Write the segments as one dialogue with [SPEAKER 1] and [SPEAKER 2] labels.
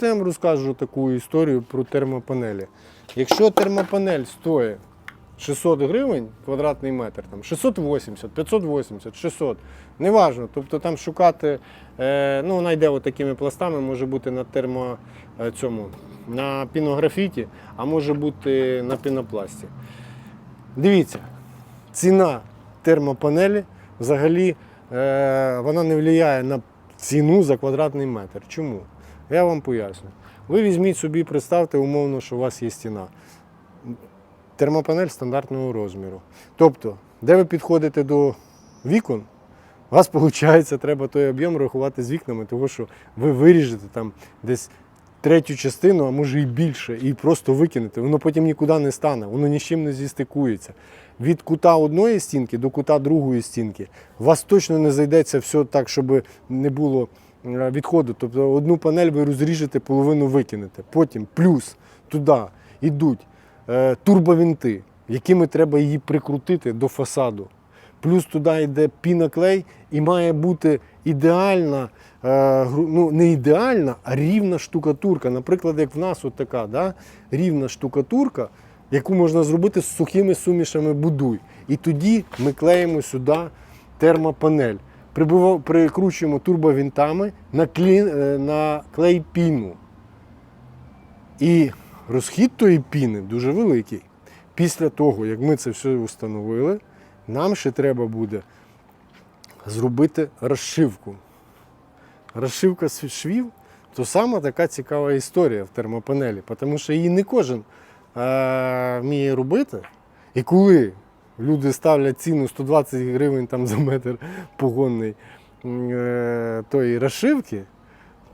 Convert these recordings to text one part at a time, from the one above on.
[SPEAKER 1] Я вам розкажу таку історію про термопанелі. Якщо термопанель стоїть 600 гривень квадратний метр, там 680, 580, 600, неважно. Тобто там шукати, е, ну вона йде такими пластами, може бути на термо е, цьому, на пінографіті, а може бути на пінопласті. Дивіться, ціна термопанелі взагалі е, вона не впливає на ціну за квадратний метр. Чому? Я вам поясню. Ви візьміть собі, представте умовно, що у вас є стіна. Термопанель стандартного розміру. Тобто, де ви підходите до вікон, у вас виходить, треба той об'єм рахувати з вікнами, тому що ви виріжете там десь третю частину, а може і більше, і просто викинете. Воно потім нікуди не стане, воно ні з чим не зістикується. Від кута одної стінки до кута другої стінки у вас точно не зайдеться все так, щоб не було відходу. Тобто одну панель ви розріжете, половину викинете. Потім плюс туди йдуть е, турбовінти, якими треба її прикрутити до фасаду. Плюс туди йде піноклей і має бути ідеальна, е, ну не ідеальна, а рівна штукатурка. Наприклад, як в нас от така да? рівна штукатурка, яку можна зробити з сухими сумішами будуй. І тоді ми клеїмо сюди термопанель. Прикручуємо турбовінтами на, клін, е, на клей піну. І розхід тої піни дуже великий. Після того, як ми це все встановили, нам ще треба буде зробити розшивку. Розшивка швів то саме така цікава історія в термопанелі, тому що її не кожен е, вміє робити. І коли люди ставлять ціну 120 гривень там, за метр погонний е, тої розшивки,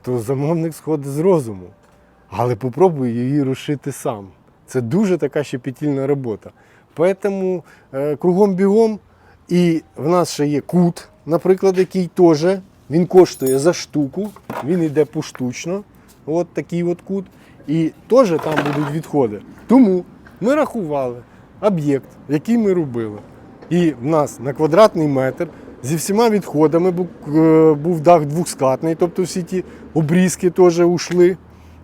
[SPEAKER 1] то замовник сходить з розуму. Але попробуй її розшити сам. Це дуже така щепетільна робота. Тому е, кругом бігом, і в нас ще є кут, наприклад, який теж він коштує за штуку, він йде поштучно. От такий от кут. І теж там будуть відходи. Тому ми рахували об'єкт, який ми робили. І в нас на квадратний метр зі всіма відходами був, е, був дах двохскатний, тобто всі ті обрізки теж ушли.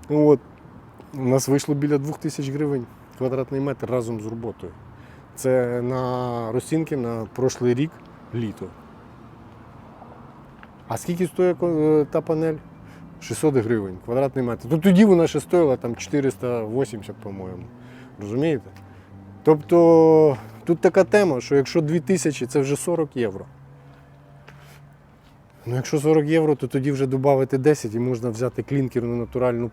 [SPEAKER 1] От. У нас вийшло біля 2000 гривень квадратний метр разом з роботою. Це на розцінки на прошлий рік літо. А скільки стоїть е, та панель? 600 гривень квадратний метр. То тоді вона ще стоїла там 480, по-моєму. Розумієте? Тобто тут така тема, що якщо 2000, це вже 40 євро. Ну, якщо 40 євро, то тоді вже додати 10 і можна взяти клінкерну натуральну